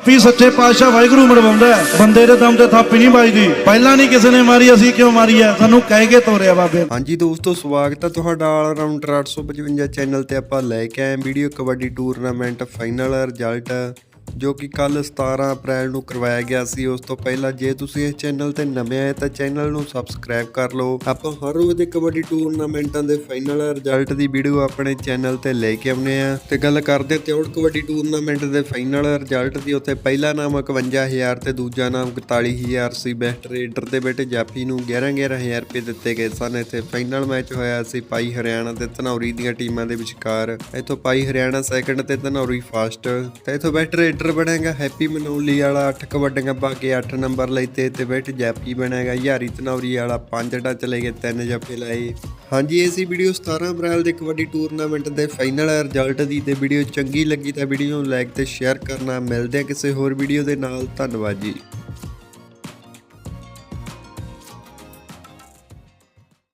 ਵੀ ਸੱਚੇ ਪਾਤਸ਼ਾਹ ਵਾਹਿਗੁਰੂ ਮਰਵਾਉਂਦਾ ਬੰਦੇ ਦੇ ਦਮ ਤੇ ਥਾਪੀ ਨਹੀਂ ਵੱਜਦੀ। ਪਹਿਲਾਂ ਨਹੀਂ ਕਿਸੇ ਨੇ ਮਾਰੀ, ਅਸੀਂ ਕਿਉਂ ਮਾਰੀ ਆ ਸਾਨੂੰ ਕਹਿ ਕੇ ਤੋਰਿਆ ਬਾਬੇ। ਹਾਂਜੀ ਦੋਸਤੋ, ਸਵਾਗਤ ਹੈ ਤੁਹਾਡਾ ਆਲ ਰਾਉਂਡਰ 855 ਚੈਨਲ ਤੇ ਆਪਾਂ ਲੈ ਕੇ ਆਏ video kabaddi tournament, final result ਜੋ ਕਿ ਕੱਲ 17 ਅਪ੍ਰੈਲ ਨੂੰ ਕਰਵਾਇਆ ਗਿਆ ਸੀ, ਉਸ ਤੋਂ ਪਹਿਲਾਂ ਜੇ ਤੁਸੀਂ ਇਸ ਚੈਨਲ ਤੇ ਨਵੇਂ ਆਏ ਤਾਂ ਚੈਨਲ ਨੂੰ ਸਬਸਕ੍ਰਾਈਬ ਕਰ ਲਓ। ਆਪਾਂ ਹਰ ਰੋਜ਼ ਦੇ ਕਬੱਡੀ ਟੂਰਨਾਮੈਂਟਾਂ ਦੇ ਫਾਈਨਲ ਰਿਜ਼ਲਟ ਦੀ ਵੀਡੀਓ ਆਪਣੇ ਚੈਨਲ ਤੇ ਲੈ ਕੇ ਆਉਨੇ ਆ ਤੇ ਗੱਲ ਕਰਦੇ ਹਾਂ ਤਿਉੜ ਕਬੱਡੀ ਟੂਰਨਾਮੈਂਟ ਦੇ ਫਾਈਨਲ ਰਿਜ਼ਲਟ ਦੀ, ਉੱਥੇ ਪਹਿਲਾ ਨਾਮ 51000 ਤੇ ਦੂਜਾ ਨਾਮ 41000 ਸੀ। ਬੈਸਟ ਰੇਡਰ ਦੇ ਬੇਟੇ ਜਾਫੀ ਨੂੰ 11 11000 ਰੁਪਏ ਦਿੱਤੇ ਗਏ ਸਨ। ਇੱਥੇ ਫਾਈਨਲ ਮੈਚ ਹੋਇਆ ਸੀ ਪਾਈ ਹਰਿਆਣਾ ਤੇ ਧਨੌਰੀ ਦੀਆਂ ਟੀਮਾਂ ਦੇ ਵਿਚਕਾਰ। ਇੱਥੋਂ ਪਾਈ ਹਰਿਆਣਾ ਸੈਕੰਡ ਤੇ ਧਨੌਰੀ ਫਸਟ ਤੇ ਇੱਥੋਂ ਬੈਸਟ ਰੇਡਰ ਬਣੇਗਾ, ਹੈਪੀ ਮਨੌਲੀ ਵਾਲਾ 8 ਕਬੱਡੀਆਂ ਪਾ ਕੇ 8 ਨੰਬਰ ਲਈ ਤੇ ਤੇ ਬੈਸਟ ਜਾਫੀ ਬਣੇਗਾ, ਯਾਰੀ ਤਨੌਰੀ ਵਾਲਾ 5 ਟੱਚ ਚਲੇ ਗਏ 3 ਜੱਫੇ ਲਾਏ। ਹਾਂਜੀ, ਇਹ ਸੀ ਵੀਡੀਓ 17 ਅਪ੍ਰੈਲ ਦੇ ਕਬੱਡੀ ਟੂਰਨਾਮੈਂਟ ਦੇ ਫਾਈਨਲ ਰਿਜ਼ਲਟ ਦੀ ਤੇ ਵੀਡੀਓ ਚੰਗੀ ਲੱਗੀ ਤਾਂ ਵੀਡੀਓ ਨੂੰ ਲਾਈਕ ਤੇ ਸ਼ੇਅਰ ਕਰਨਾ। ਮਿਲਦੇ ਆ ਕਿਸੇ ਹੋਰ ਵੀਡੀਓ ਦੇ ਨਾਲ। ਧੰਨਵਾਦ ਜੀ।